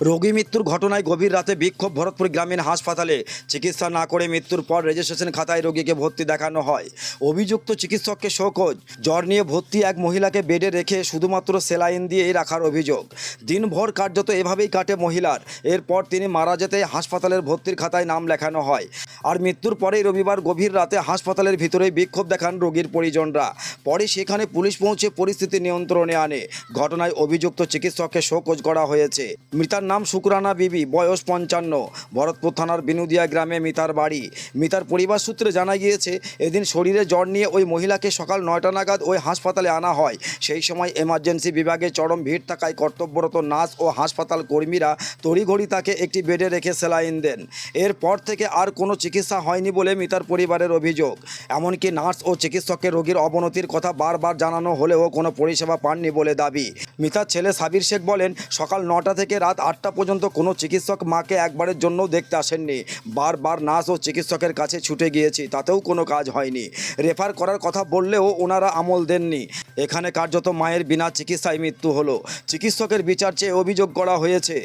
রোগী মৃত্যুর ঘটনায় গভীর রাতে বিক্ষোভ ভরতপুর গ্রামীণ হাসপাতালে। চিকিৎসা না করে মৃত্যুর পর রেজিস্ট্রেশন খাতায় রোগীকে ভর্তি দেখানো হয়। অভিযুক্ত চিকিৎসককে শোকজ, জ্বর নিয়ে ভর্তি এক মহিলাকে বেডে রেখে শুধুমাত্র সেলাইন দিয়েই রাখার অভিযোগ। দিনভর কার্যত এভাবেই কাটে মহিলার। এরপর তিনি মারা যেতে হাসপাতালের ভর্তির খাতায় নাম লেখানো হয়। আর মৃত্যুর পরেই রবিবার গভীর রাতে হাসপাতালের ভিতরে বিক্ষোভ দেখান রোগীর পরিজনরা। পরে সেখানে পুলিশ পৌঁছে পরিস্থিতি নিয়ন্ত্রণে আনে। ঘটনায় অভিযুক্ত চিকিৎসককে শোকজ করা হয়েছে। মৃতার নাম শুকরানা বিবি, বয়স পঞ্চান্ন। ভরতপুর থানার বিনুদিয়া গ্রামে মিতার বাড়ি। মিতার পরিবার সূত্রে জানা গিয়েছে, এদিন শরীরে জ্বর নিয়ে ওই মহিলাকে সকাল নয়টা নাগাদ ওই হাসপাতালে আনা হয়। সেই সময় এমার্জেন্সি বিভাগে চরম ভিড় থাকায় কর্তব্যরত নার্স ও হাসপাতাল কর্মীরা তড়িঘড়ি তাকে একটি বেডে রেখে সেলাইন দেন। এরপর থেকে আর কোনো চিকিৎসা হয়নি বলে মিতার পরিবারের অভিযোগ। এমনকি নার্স ও চিকিৎসককে রোগীর অবনতির কথা বারবার জানানো হলেও কোনো পরিষেবা পাননি বলে দাবি। মিতার ছেলে সাবির শেখ বলেন, সকাল নটা থেকে রাত আটটা পর্যন্ত কোনো চিকিৎসক মাকে একবারের জন্যও দেখতে আসেননি। বারবার নার্স ও চিকিৎসকের কাছে ছুটে গিয়েছি, তাতেও কোনো কাজ হয়নি। রেফার করার কথা বললেও ওনারা আমল দেননি। এখানে কার্যত মায়ের বিনা চিকিৎসায় মৃত্যু হলো। চিকিৎসকের বিচার চেয়ে অভিযোগ করা হয়েছে।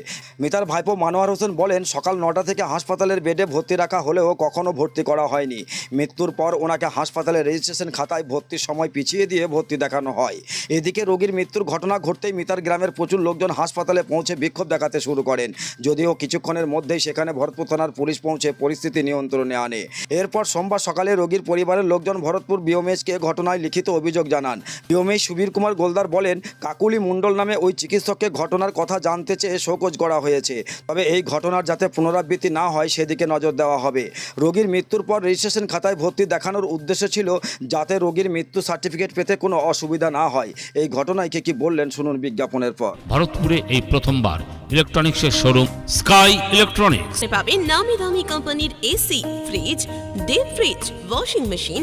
মিতার ভাইপো মানোয়ার হোসেন বলেন, সকাল নটা থেকে হাসপাতালের বেডে ভর্তি রাখা হলেও কখনো ভর্তি করা হয়নি। মৃত্যুর পর ওনাকে হাসপাতালে রেজিস্ট্রেশন খাতায় ভর্তির সময় পিছিয়ে দিয়ে ভর্তি দেখানো হয়। এদিকে রোগীর মৃত্যুর ঘটনা ঘটতেই মিতার গ্রামের প্রচুর লোকজন হাসপাতালে পৌঁছে বিক্ষোভ দেখাতে শুরু করেন। যদিও কিছুক্ষণের মধ্যেই সেখানে ভরতপুর থানার পুলিশ পৌঁছে পরিস্থিতি নিয়ন্ত্রণে আনে। এরপর সোমবার সকালে রোগীর পরিবারের লোকজন ভরতপুর বিওমেজকে ঘটনায় লিখিত অভিযোগ জানান। বিওমেজ সুবীর কুমার গোলদার বলেন, কাকুলি মণ্ডল নামে ওই চিকিৎসককে ঘটনার কথা জানতে চেয়ে শোকজ করা হয়েছে। তবে এই ঘটনার যাতে পুনরাবৃত্তি না হয় সেদিকে নজর দেওয়া হবে। রোগীর মৃত্যুর পর রেজিস্ট্রেশন খাতায় ভর্তি দেখানোর উদ্দেশ্য ছিল যাতে রোগীর মৃত্যু সার্টিফিকেট পেতে কোনো অসুবিধা না হয়। এই ঘটনায় কে কি বললেন শুনুন বিজ্ঞাপনের পর। ভারতপুরে এই প্রথমবার ইলেকট্রনিক্সের শোরুম স্কাই ইলেকট্রনিক্স পাবেন নামি দামি কোম্পানির AC fridge deep fridge washing machine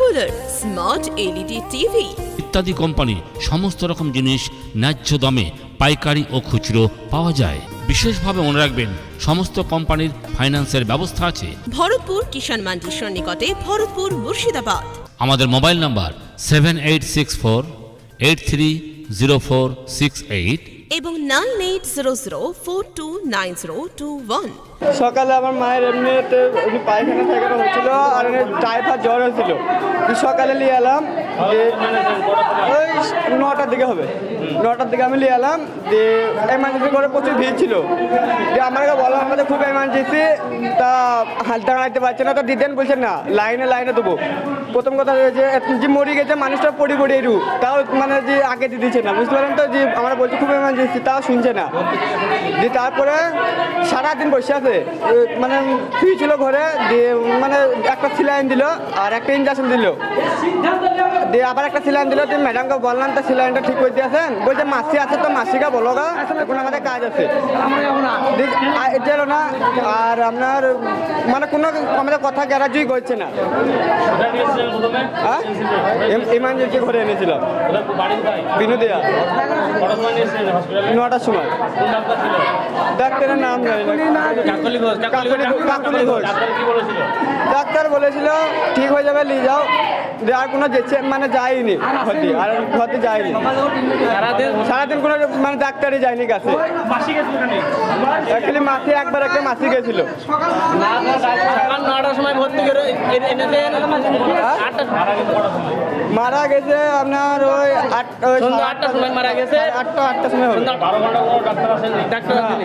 cooler smart LED TV ইত্যাদি কোম্পানি সমস্ত রকম জিনিস ন্যায্য দামে পাইকারি ও খুচরো পাওয়া যায়। বিশেষভাবে মনে রাখবেন সমস্ত কোম্পানির ফাইন্যান্সের ব্যবস্থা আছে। ভরতপুর কিষাণ মান্ডির সন্নিকটে ভরতপুর মুর্শিদাবাদ। আমাদের mobile number seven eight six four eight three zero four six eight এবং nine eight zero zero four two nine zero two one সকালে আমার মায়ের এমনিতে এমনি পায়খানা ফায়খানা হচ্ছিল আর এমনি টাইফয়েড জ্বর হয়েছিল। সকালে নিয়ে এলাম যে ওই নটার দিকে হবে। নটার দিকে আমি নিয়ে এলাম যে এমার্জেন্সি করে প্রচুর ভিড় ছিল। যে আমাকে বললাম আমাদের খুব এমার্জেন্সি তা হালটা গাড়াইতে পারছে না, তো দিতেন বলছেন না, লাইনে লাইনে দেবো। প্রথম কথা হয়েছে যে মরি গেছে, মানুষটা পড়ি পড়ি এরু। তাও মানে যে আগে দিয়ে দিচ্ছে না, বুঝতে পারেন তো যে, আমরা বলছি খুব এমার্জেন্সি তাও শুনছে না। যে তারপরে সারাদিন বসে আছে মানে ফ্রি ছিল ঘরে, দিয়ে মানে একটা সিলাইন দিল আর একটা ইঞ্জেকশন দিল। দিয়ে আবার একটা সিলাইন দিল। দিয়ে ম্যাডামকে বললাম তো সিলাইনটা ঠিক করে দিয়েছেন। বলছে মাসি আছে তো মাসিকে বলো গা এখন আমাদের কাজ আছে। এটা না আর আপনার মানে কোনো আমাদের কথা গ্যারাজই করছে না। হ্যাঁ? ইমার্জেন্সি ঘরে এনেছিলাম বিনোদিয়া। নটার সময়। ডাক্তারের নাম জানি ডাক্তার বলেছিল ঠিক হয়ে যাবে নিয়ে যাও। আর কোনো যেছে মানে যায়নি ঘরতে আর ঘরতে যায়নি। সারাদিন? কোনো মানে ডাক্তারই যায়নি কাছে। অ্যাকচুয়ালি মাসে একবার একটা মাসি গেছিল। সকাল নটার সময় ভর্তি করে আটটা মারা গেছে আপনার ওই আট ওই আটটার সময় মারা গেছে। আটটা আটটার সময় হবে। ডাক্তার আসেনি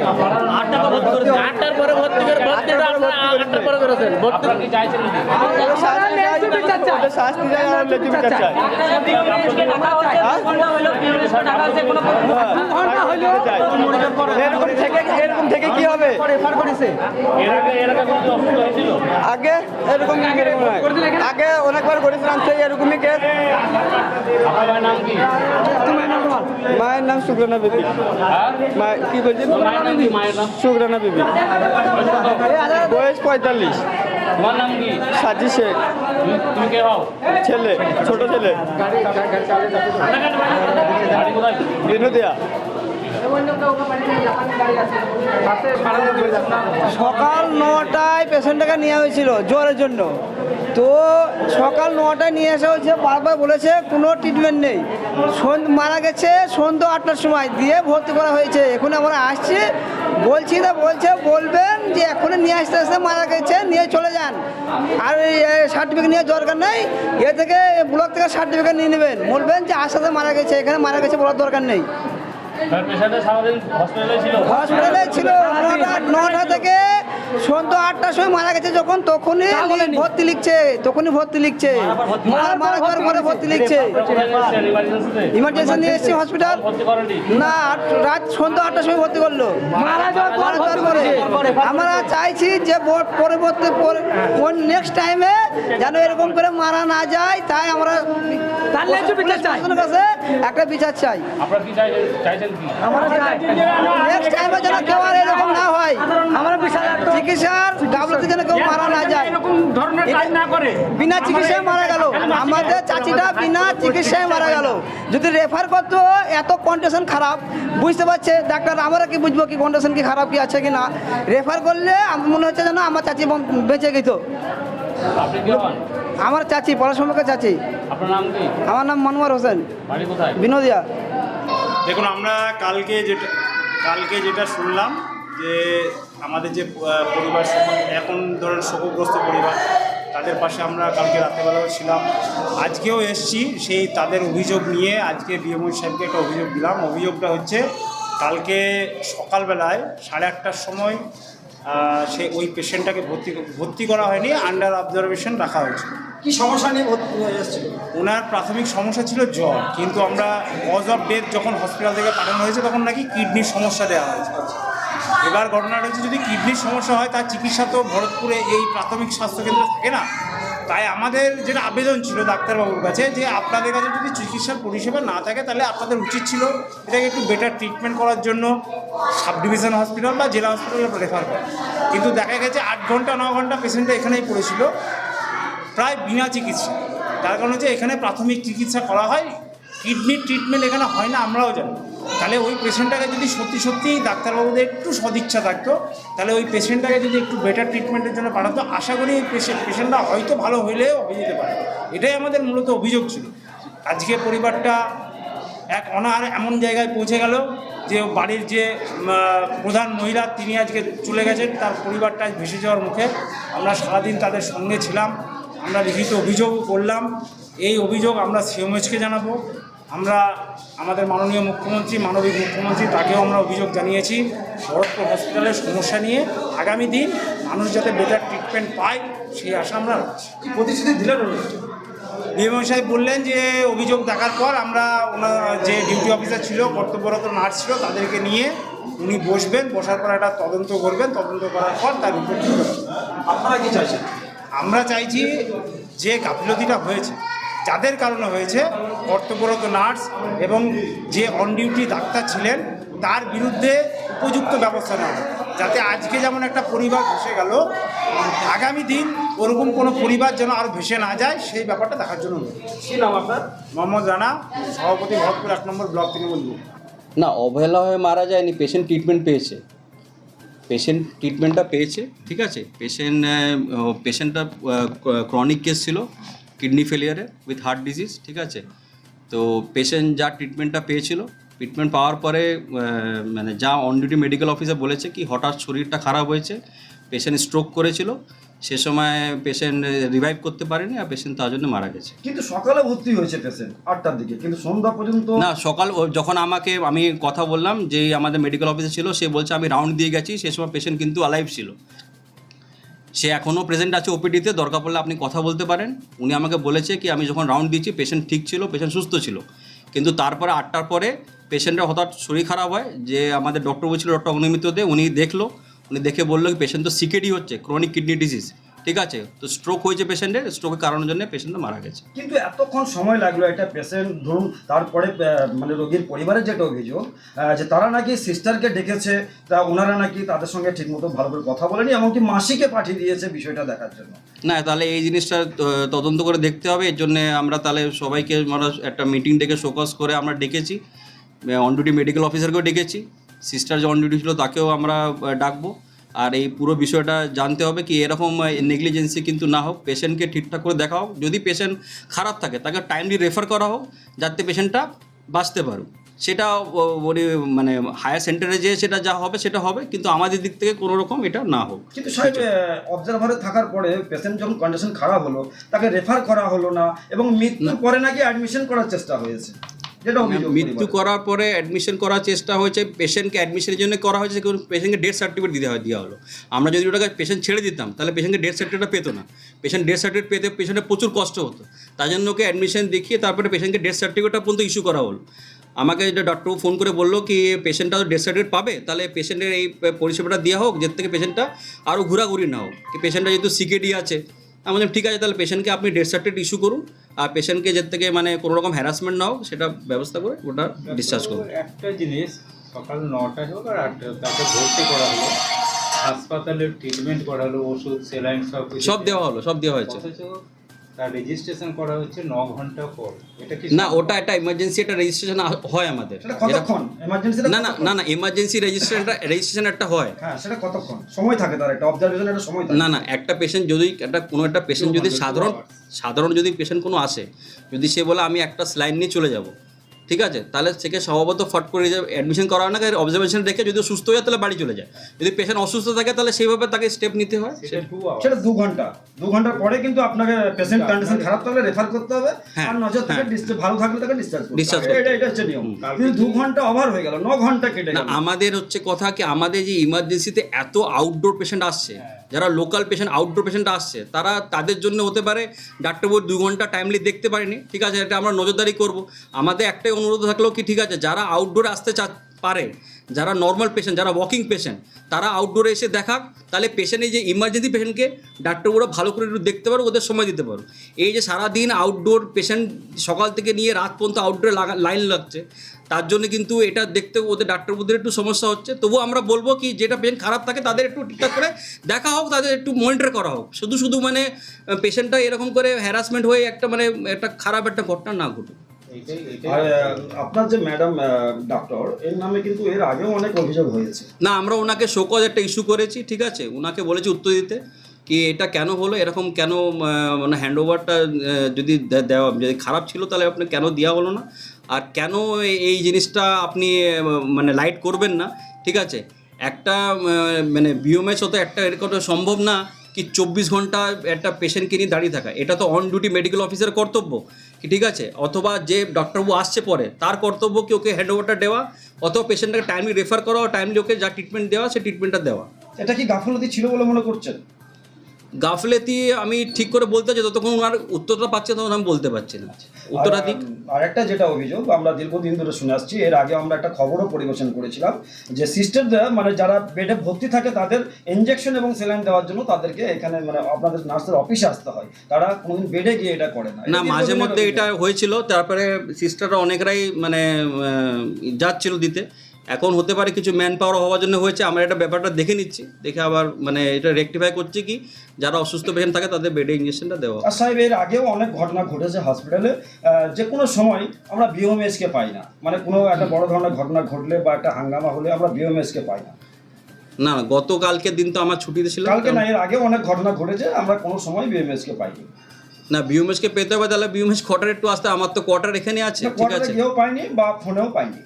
আটটার পরে ভর্তি করে আটটার পরে করেছেন। ভর্তি ওদের এরকম থেকে এরকম থেকে কি হবে আগে এরকম। আগে অনেকবার করেছিলাম সেই এরকমই কেস মায়ের নাম সুগ্রনা বিবি। মা- কি বলছেন? সুগ্রনা বিবি। বয়স পঁয়তাল্লিশ। সাজি শেখ। ছেলে ছোট ছেলে। বিনোদিয়া। সকাল নটায় পেশেন্টটাকে নেওয়া হয়েছিল জ্বরের জন্য। তো সকাল নটায় নিয়ে এসে হচ্ছে বারবার বলেছে কোনো ট্রিটমেন্ট নেই। মারা গেছে সন্ধ্যা আটটার সময় দিয়ে ভর্তি করা হয়েছে। এখন আমরা আসছি। বলছি না বলছে বলবেন যে এখনই নিয়ে আসতে আসতে মারা গেছে নিয়ে চলে যান। আর সার্টিফিকেট নিয়ে দরকার নেই। এ থেকে ব্লক থেকে সার্টিফিকেট নিয়ে নেবেন। বলবেন যে আসাতে মারা গেছে এখানে মারা গেছে বলার দরকার নেই। হসপিটালে ছিল। সন্ধ্যা আটটার সময় মারা গেছে যখন তখনই ভর্তি লিখছে তখনই ভর্তি লিখছে। মারা মারা যাওয়ার পরে ভর্তি লিখছে। ইমার্জেন্সি নিয়ে এসেছি হসপিটাল না রাত সন্ধ্যা আটটার সময় ভর্তি করল। মারা যাওয়ার পরে আমরা চাইছি যে পরবর্তী নেক্সট টাইমে যেন এরকম করে মারা না যায় তাই আমরা কাছে একটা বিচার চাই। আপনারা কি চাইছেন চাইছেন কি? নেক্সট টাইমে যেন কেউ আর এরকম না হয় চিকিৎসার গাফলতি যেন কেউ মারা না যায়। বিনা চিকিৎসায় মারা গেল। আমাদের চাচিটা বিনা চিকিৎসায় মারা গেল। যদি রেফার করতো এত কন্ডিশন খারাপ বুঝতে পারছে ডাক্তার আমরা কি বুঝব কি কন্ডিশন কি খারাপ কি আছে কি না? রেফার করলে আমার মনে হচ্ছে যেন আমার চাচি বেঁচে গেত। আপনি কি হন? আমার চাচি পড়াশোনাকে চাচি। আপনার নাম কি? আমার নাম মনোয়ার হোসেন। বাড়ি কোথায়? বিনোদিয়া। দেখুন আমরা কালকে যেটা কালকে যেটা শুনলাম যে আমাদের যে পরিবার এখন ধরেন শোকগ্রস্ত পরিবার তাদের পাশে আমরা কালকে রাত্রেবেলাও ছিলাম। আজকেও এসছি সেই তাদের অভিযোগ নিয়ে আজকে বিএমও সাহেবকে একটা অভিযোগ দিলাম। অভিযোগটা হচ্ছে কালকে সকালবেলায় সাড়ে আটটার সময় সে ওই পেশেন্টটাকে ভর্তি ভর্তি করা হয়নি আন্ডার অবজারভেশন রাখা হয়েছে। কি সমস্যা নিয়ে ভর্তি হয়ে এসেছিল? ওনার প্রাথমিক সমস্যা ছিল জ্বর কিন্তু আমরা কজ অফ ডেথ যখন হসপিটাল থেকে পাঠানো হয়েছে তখন নাকি কিডনির সমস্যা দেওয়া হয়েছে। এবার ঘটনাটা হচ্ছে যদি কিডনির সমস্যা হয় তার চিকিৎসা তো ভরতপুরে এই প্রাথমিক স্বাস্থ্যকেন্দ্রে থাকে না। তাই আমাদের যেটা আবেদন ছিল ডাক্তারবাবুর কাছে, যে আপনাদের কাছে যদি চিকিৎসার পরিষেবা না থাকে, তাহলে আপনাদের উচিত ছিল এটাকে একটু বেটার ট্রিটমেন্ট করার জন্য সাব ডিভিশন হসপিটাল বা জেলা হসপিটালে রেফার করা। কিন্তু দেখা গেছে আট ঘণ্টা, ন ঘণ্টা পেশেন্টটা এখানেই পড়েছিল, প্রায় বিনা চিকিৎসা। তার কারণ হচ্ছে এখানে প্রাথমিক চিকিৎসা করা হয় কিডনির ট্রিটমেন্ট এখানে হয় না, আমরাও জানি। তাহলে ওই পেশেন্টটাকে যদি সত্যি সত্যি ডাক্তারবাবুদের একটু সদিচ্ছা থাকতো, তাহলে ওই পেশেন্টটাকে যদি একটু বেটার ট্রিটমেন্টের জন্য পাঠাতো, আশা করি এই পেশেন্ট পেশেন্টটা হয়তো ভালো হলেও হয়ে যেতে পারে এটাই আমাদের মূলত অভিযোগ ছিল। আজকে পরিবারটা এক অনার এমন জায়গায় পৌঁছে গেল যে বাড়ির যে প্রধান মহিলা, তিনি আজকে চলে গেছেন, তার পরিবারটা আজ ভেসে যাওয়ার মুখে। আমরা সারাদিন তাদের সঙ্গে ছিলাম, আমরা লিখিত অভিযোগও করলাম। এই অভিযোগ আমরা সিএমএইচকে জানাব। আমরা আমাদের মাননীয় মুখ্যমন্ত্রী মানবিক মুখ্যমন্ত্রী তাকেও আমরা অভিযোগ জানিয়েছি ভরতপুর হসপিটালের সমস্যা নিয়ে আগামী দিন মানুষ যাতে বেটার ট্রিটমেন্ট পায় সেই আশা আমরা রাখছি। প্রতিশ্রুতি দিলেন ডিএমও সাহেব বললেন যে অভিযোগ দেখার পর আমরা ওনার যে ডিউটি অফিসার ছিল কর্তব্যরত নার্স ছিল তাদেরকে নিয়ে উনি বসবেন বসার পর একটা তদন্ত করবেন তদন্ত করার পর তার রিপোর্ট আপনারা কি চাইছেন? আমরা চাইছি যে গাফিলতিটা হয়েছে যাদের কারণে হয়েছে কর্তব্যরত নার্স এবং যে অন ডিউটি ডাক্তার ছিলেন তার বিরুদ্ধে উপযুক্ত ব্যবস্থা নেওয়া যাতে আজকে যেমন একটা পরিবার ভেসে গেল আগামী দিন ওরকম কোনো পরিবার যেন আর ভেসে না যায় সেই ব্যাপারটা দেখার জন্য। নাম আপনার? মোহাম্মদ রানা সভাপতি ভরতপুর এক নম্বর ব্লক থেকে বলব না অবহেলা হয়ে মারা যায়নি পেশেন্ট ট্রিটমেন্ট পেয়েছে। পেশেন্ট ট্রিটমেন্টটা পেয়েছে ঠিক আছে? পেশেন্ট পেশেন্টটা ক্রনিক কেস ছিল। কিডনি ফেলিয়ারে উইথ হার্ট ডিজিজ ঠিক আছে? তো পেশেন্ট যা ট্রিটমেন্টটা পেয়েছিল ট্রিটমেন্ট পাওয়ার পরে মানে যা অন ডিউটি মেডিকেল অফিসার বলেছে কি হঠাৎ শরীরটা খারাপ হয়েছে পেশেন্ট স্ট্রোক করেছিল সে সময় পেশেন্ট রিভাইভ করতে পারেনি আর পেশেন্ট তার জন্য মারা গেছে। কিন্তু সকালে ভর্তি হয়েছে পেশেন্ট আটটার দিকে কিন্তু সন্ধ্যা পর্যন্ত না সকাল যখন আমাকে আমি কথা বললাম যে আমাদের মেডিকেল অফিসে ছিল সে বলছে আমি রাউন্ড দিয়ে গেছি সে সময় পেশেন্ট কিন্তু অ্যালাইভ ছিল। সে এখনও প্রেজেন্ট আছে ওপিডিতে দরকার পড়লে আপনি কথা বলতে পারেন। উনি আমাকে বলেছে কি, আমি যখন রাউন্ড দিয়েছি পেশেন্ট ঠিক ছিল পেশেন্ট সুস্থ ছিল। কিন্তু তারপরে আটটার পরে পেশেন্টের হঠাৎ শরীর খারাপ হয়, যে আমাদের ডক্টর বলছিল ডক্টর অনিমিত দে, উনি দেখল। উনি দেখে বলল কি পেশেন্ট তো সিকেডি হচ্ছে ক্রনিক কিডনি ডিজিজ ঠিক আছে? তো স্ট্রোক হয়েছে পেশেন্টের স্ট্রোকের কারণের জন্য পেশেন্ট মারা গেছে। কিন্তু এতক্ষণ সময় লাগল একটা পেশেন্ট ধরুন তারপরে মানে রোগীর পরিবারের যেটা অভিযোগ যে তারা নাকি সিস্টারকে ডেকেছে তা ওনারা নাকি তাদের সঙ্গে ঠিকমতো ভালো করে কথা বলেনি এমনকি মাসিকে পাঠিয়ে দিয়েছে বিষয়টা দেখার জন্য। না তাহলে এই জিনিসটা তদন্ত করে দেখতে হবে এর জন্য আমরা তাহলে সবাইকে আমরা একটা মিটিং ডেকে শোকস করে আমরা ডেকেছি। অন ডিউটি মেডিকেল অফিসারকেও ডেকেছি সিস্টার যে অন ডিউটি ছিল তাকেও আমরা ডাকবো। আর এই পুরো বিষয়টা জানতে হবে কি এরকম নেগলিজেন্সি কিন্তু না হোক পেশেন্টকে ঠিকঠাক করে দেখা হোক। যদি পেশেন্ট খারাপ থাকে তাকে টাইমলি রেফার করা হোক যাতে পেশেন্টটা বাঁচতে পারুক। সেটা ও- মানে হায়ার সেন্টারে যেয়ে সেটা যা হবে সেটা হবে কিন্তু আমাদের দিক থেকে কোনো রকম এটা না হোক। কিন্তু সাহেব অবজারভারে থাকার পরে পেশেন্ট যখন কন্ডিশন খারাপ হলো তাকে রেফার করা হলো না এবং মৃত্যুর পরে নাকি অ্যাডমিশন করার চেষ্টা হয়েছে। মৃত্যু করার পরে অ্যাডমিশন করার চেষ্টা হয়েছে পেশেন্টকে অ্যাডমিশনের জন্য করা হয়েছে কিন্তু পেশেন্টকে ডেথ সার্টিফিকেট দিতে হয় দেওয়া হলো। আমরা যদি ওটাকে পেশেন্ট ছেড়ে দিতাম তাহলে পেশেন্টকে ডেথ সার্টিফিকেটটা পেতো না। পেশেন্ট ডেথ সার্টিফিকেট পেতে পেশেন্টের প্রচুর কষ্ট হতো। তার জন্য ওকে অ্যাডমিশন দেখিয়ে তারপরে পেশেন্টকে ডেথ সার্টিফিকেটটা পর্যন্ত ইস্যু করা হলো। আমাকে যেটা ডক্টর ফোন করে বলল কি পেশেন্টটা ডেথ সার্টিফিকেট পাবে তাহলে পেশেন্টের এই পরিষেবাটা দেওয়া হোক যার থেকে পেশেন্টটা আরও ঘোরাঘুরি না হোক পেশেন্টটা যেহেতু সিকেডি আছে আমি বললাম ঠিক আছে তাহলে পেশেন্টকে আপনি ডেথ সার্টিফিকেট ইস্যু করুন। আর পেশেন্টকে যে থেকে মানে কোনো রকম হ্যারাসমেন্ট না হোক সেটা ব্যবস্থা করে ওটা ডিসচার্জ করব। একটা জিনিস সকাল নটায় হোক আর আটটায় হোক তাকে ভর্তি করা হলো হাসপাতালে ট্রিটমেন্ট করা হলো ওষুধ সেলাইন সব সব দেওয়া হলো সব দেওয়া হয়েছে। তার রেজিস্ট্রেশন করা হচ্ছে ন ঘণ্টা পর। এটা কি না ওটা একটা ইমার্জেন্সি একটা রেজিস্ট্রেশন হয় আমাদের। সেটা কতক্ষণ? এমার্জেন্সি না না না না এমার্জেন্সি রেজিস্ট্রেশনটা রেজিস্ট্রেশন একটা হয়। হ্যাঁ সেটা কতক্ষণ? সময় থাকে তার একটা অবজারভেশন একটা সময় থাকে। না না একটা পেশেন্ট যদি একটা কোনো একটা পেশেন্ট যদি সাধারণ সাধারণ যদি পেশেন্ট কোনো আসে যদি সে বলে আমি একটা স্লাইন নিয়ে চলে যাব। ঠিক আছে? তাহলে সেকে স্বভাবত ফট করে যাবে অ্যাডমিশন করা না অবজারভেশন রেখে যদি সুস্থ হয়ে তাহলে বাড়ি চলে যায়। যদি পেশেন্ট অসুস্থ থাকে তাহলে সেইভাবে তাকে স্টেপ নিতে হয়। সেটা দু ঘণ্টা। দু ঘণ্টা পরে কিন্তু আপনাকে পেশেন্ট কন্ডিশন খারাপ থাকলে রেফার করতে হবে। হ্যাঁ, আর নজর থেকে হ্যাঁ। ডিসচার্জ ভালো থাকলে তাকে ডিসচার্জ হবে। এটা এটা হচ্ছে নিয়ম। কিন্তু দু ঘণ্টা ওভার হয়ে গেল ন ঘণ্টা কেটে গেল। আমাদের হচ্ছে কথা কি আমাদের যে ইমার্জেন্সিতে এত আউটডোর পেশেন্ট আসছে যারা লোকাল পেশেন্ট আউটডোর পেশেন্ট আসছে তারা তাদের জন্য হতে পারে ডাক্তারবাবু দু ঘণ্টা টাইমলি দেখতে পারেনি ঠিক আছে? এটা আমরা নজরদারি করব। আমাদের একটাই অনুরোধ থাকলেও কি ঠিক আছে? যারা আউটডোরে আসতে চা, পারে, যারা নর্মাল পেশেন্ট যারা ওয়াকিং পেশেন্ট তারা আউটডোরে এসে দেখাক। তাহলে পেশেন্ট যে ইমার্জেন্সি পেশেন্টকে ডাক্তারবাবুরা ভালো করে একটু দেখতে পারো, ওদের সময় দিতে পারো। এই যে সারাদিন আউটডোর পেশেন্ট সকাল থেকে নিয়ে রাত পর্যন্ত আউটডোরে লাগা লাইন লাগছে, তার জন্য কিন্তু এটা দেখতে ওদের ডাক্তারবাবুদের একটু সমস্যা হচ্ছে। তবু আমরা বলব কি, যেটা পেশেন্ট খারাপ থাকে, তাদের একটু ঠিকঠাক করে দেখা হোক, তাদের একটু মনিটর করা হোক। শুধু শুধু মানে পেশেন্টটা এরকম করে হ্যারাসমেন্ট হয়ে একটা মানে একটা খারাপ একটা ঘটনা না ঘটুক। আর আপনার যে ম্যাডাম ডক্টর এর নামে কিন্তু এর আগেও অনেক অভিযোগ হয়েছে। না আমরা ওনাকে শোকজ একটা ইস্যু করেছি ঠিক আছে? ওনাকে বলেছি উত্তর দিতে কি এটা কেন হলো এরকম কেন মানে হ্যান্ড ওভারটা যদি দে- দেওয়া যদি খারাপ ছিল তাহলে আপনি কেন দেওয়া হলো না? আর কেন এই- জিনিসটা আপনি মানে লাইট করবেন না ঠিক আছে? একটা মানে হতো একটা এরকম সম্ভব না কি চব্বিশ ঘণ্টা একটা পেশেন্টকে নিয়ে দাঁড়িয়ে থাকা? এটা তো অন ডিউটি মেডিকেল অফিসার কর্তব্য। ঠিক আছে? অথবা যে ডক্টরবাবু আসছে পরে, তার কর্তব্য কি ওকে হ্যান্ড ওভারটা দেওয়া? অথবা পেশেন্টটাকে টাইমলি রেফার করা টাইমলি ওকে যা ট্রিটমেন্ট দেওয়া, সে ট্রিটমেন্টটা দেওয়া। এটা কি গাফলতি ছিল বলে মনে করছেন? গাফলেতি আমি ঠিক করে বলতে চাই যতক্ষণ ওনার উত্তরটা পাচ্ছে তখন আমি বলতে পারছি না। উত্তরটা দিক আর একটা যেটা অভিযোগ আমরা দীর্ঘদিন ধরে শুনে আসছি এর আগে আমরা একটা খবরও পরিবেশন করেছিলাম যে সিস্টাররা মানে যারা বেডে ভর্তি থাকে তাদের ইঞ্জেকশন এবং স্যালাইন দেওয়ার জন্য তাদেরকে এখানে মানে আপনাদের নার্সের অফিসে আসতে হয়। তারা কোনোদিন বেডে গিয়ে এটা করে না। না মাঝে মধ্যে এটা হয়েছিল তারপরে সিস্টাররা অনেকরাই মানে যাচ্ছিল দিতে। এখন হতে পারে কিছু ম্যান পাওয়ার হওয়ার জন্য হয়েছে আমরা এটা ব্যাপারটা দেখে নিচ্ছি দেখে আবার মানে এটা রেকটিফাই করছি কি যারা অসুস্থ পেশেন্ট থাকে তাদের বেডে ইঞ্জেকশনটা দেওয়া। আর সাহেব এর আগেও অনেক ঘটনা ঘটেছে হসপিটালে যে কোনো সময় আমরা বিওমএসকে পাই না। মানে কোনো একটা বড় ধরনের ঘটনা ঘটলে বা একটা হাঙ্গামা হলে আমরা বিওমএসকে পাই না। না গতকালকের দিন তো আমার ছুটিতে ছিল। কালকে না এর আগেও অনেক ঘটনা ঘটেছে আমরা কোনো সময় বিওমএসকে পাইনি। না বিউমেশকে পেতে হবে তাহলে বিউমেশ কোয়ার্টার একটু আসতে আমার তো কোয়ার্টার এখানে আছে ঠিক আছে। কেউ পাইনি বা ফোনেও পাইনি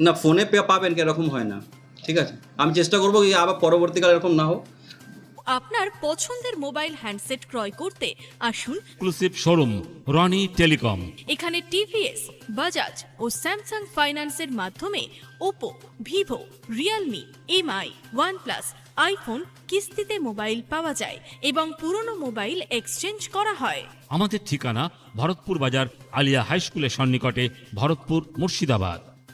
না ফোনে পে- পাবেন কি এরকম হয় না ঠিক আছে? আমি চেষ্টা করব কি আবার পরবর্তীকালে এরকম না হোক। আপনার পছন্দের মোবাইল হ্যান্ডসেট ক্রয় করতে আসুন। এক্সক্লুসিভ শোরুম রনি টেলিকম এখানে টিভিএস বাজাজ ও স্যামসাং ফাইন্যান্সের মাধ্যমে Oppo Vivo Realme MI OnePlus iPhone কিস্তিতে মোবাইল পাওয়া যায় এবং পুরনো মোবাইল এক্সচেঞ্জ করা হয়। আমাদের ঠিকানা ভরতপুর বাজার আলিয়া হাই স্কুলের সন্নিকটে Bharatpur Murshidabad.